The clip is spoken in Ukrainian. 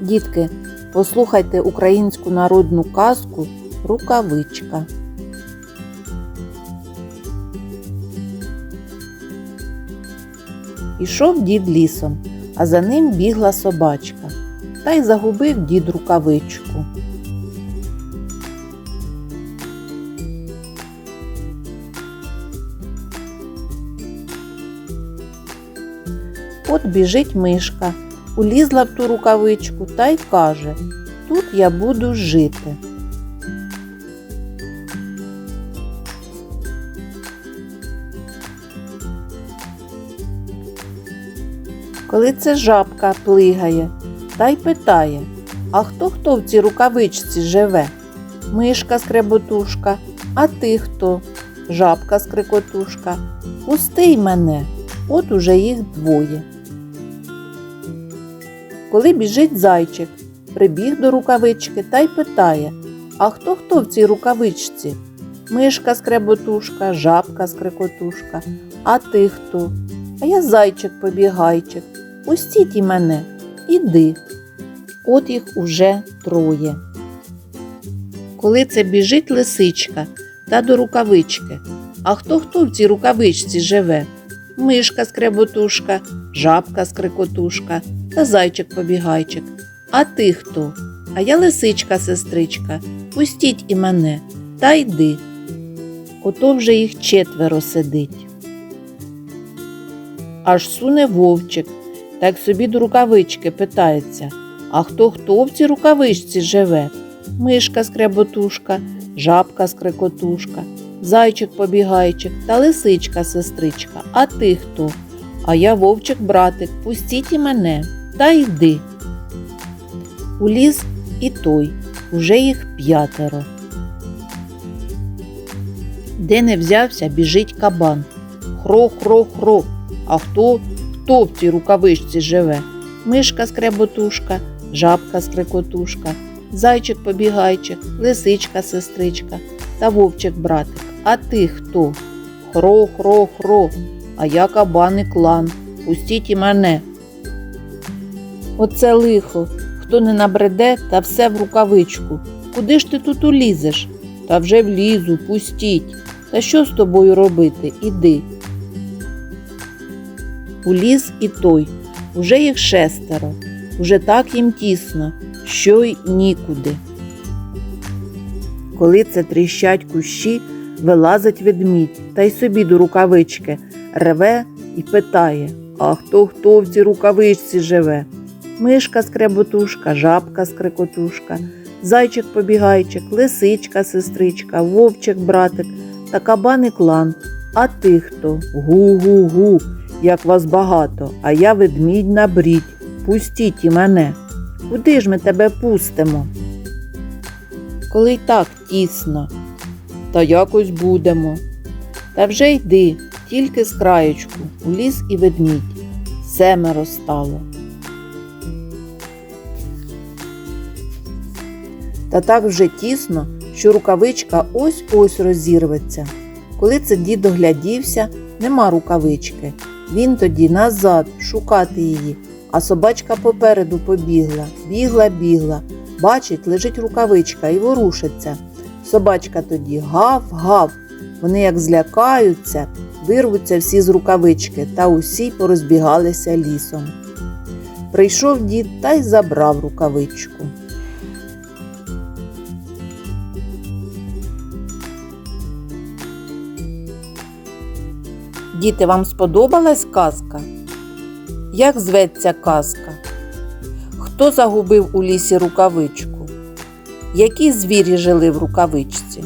Дітки, послухайте українську народну казку Рукавичка. Ішов дід лісом, а за ним бігла собачка. Та й загубив дід рукавичку. От біжить мишка, улізла в ту рукавичку та й каже Тут я буду жити. Коли це жабка плигає та й питає А хто хто в цій рукавичці живе? Мишка скреботушка, а ти хто? Жабка скрикотушка. Пусти мене, от уже їх двоє. Коли біжить зайчик, прибіг до рукавички та й питає А хто хто в цій рукавичці? Мишка скреботушка, жабка скрикотушка. А ти хто? А я зайчик побігайчик. Пустіть і мене, іди. От їх уже троє. Коли це біжить лисичка та до рукавички. А хто хто в цій рукавичці живе? Мишка скреботушка, жабка скрикотушка та зайчик побігайчик. А ти хто? А я лисичка сестричка. Пустіть і мене, та йди. Ото вже їх четверо сидить. Аж суне вовчик, так собі до рукавички питається. А хто хто в цій рукавичці живе? Мишка скреботушка, жабка скрикотушка, зайчик побігайчик та лисичка сестричка. А ти хто? А я вовчик братик, пустіть і мене, та йди. Уліз і той, уже їх п'ятеро. Де не взявся, біжить кабан. Хро, хро, хро. А хто, хто в цій рукавичці живе? Мишка скреботушка, жабка скрикотушка, зайчик побігайчик, лисичка сестричка та вовчик братик. А ти хто? Хро, хро, хро, а я кабан і клан. Пустіть і мене. Оце лихо, хто не набреде, та все в рукавичку. Куди ж ти тут улізеш? Та вже влізу, пустіть. Та що з тобою робити? Іди. Уліз і той, уже їх шестеро, уже так їм тісно, що й нікуди. Коли це тріщать кущі, вилазить ведмідь та й собі до рукавички, реве і питає А хто хто в цій рукавичці живе? Мишка скреботушка, жабка скрикотушка, зайчик побігайчик, лисичка сестричка, вовчик братик та кабан і клан. А ти хто? Гу-гу-гу, як вас багато, а я ведмідь на брідь. Пустіть і мене. Куди ж ми тебе пустимо? Коли й так тісно, та якось будемо. Та вже йди, тільки з краєчку, уліз і ведмідь. Семеро стало. Та так вже тісно, що рукавичка ось ось розірветься. Коли це дід оглядівся, нема рукавички. Він тоді назад шукати її, а собачка попереду побігла, бігла, бігла. Бачить, лежить рукавичка і ворушиться. Собачка тоді гав, гав. Вони як злякаються, вирвуться всі з рукавички та усі порозбігалися лісом. Прийшов дід та й забрав рукавичку. Діти, вам сподобалась казка? Як зветься казка? Хто загубив у лісі рукавичку? Які звірі жили в рукавичці?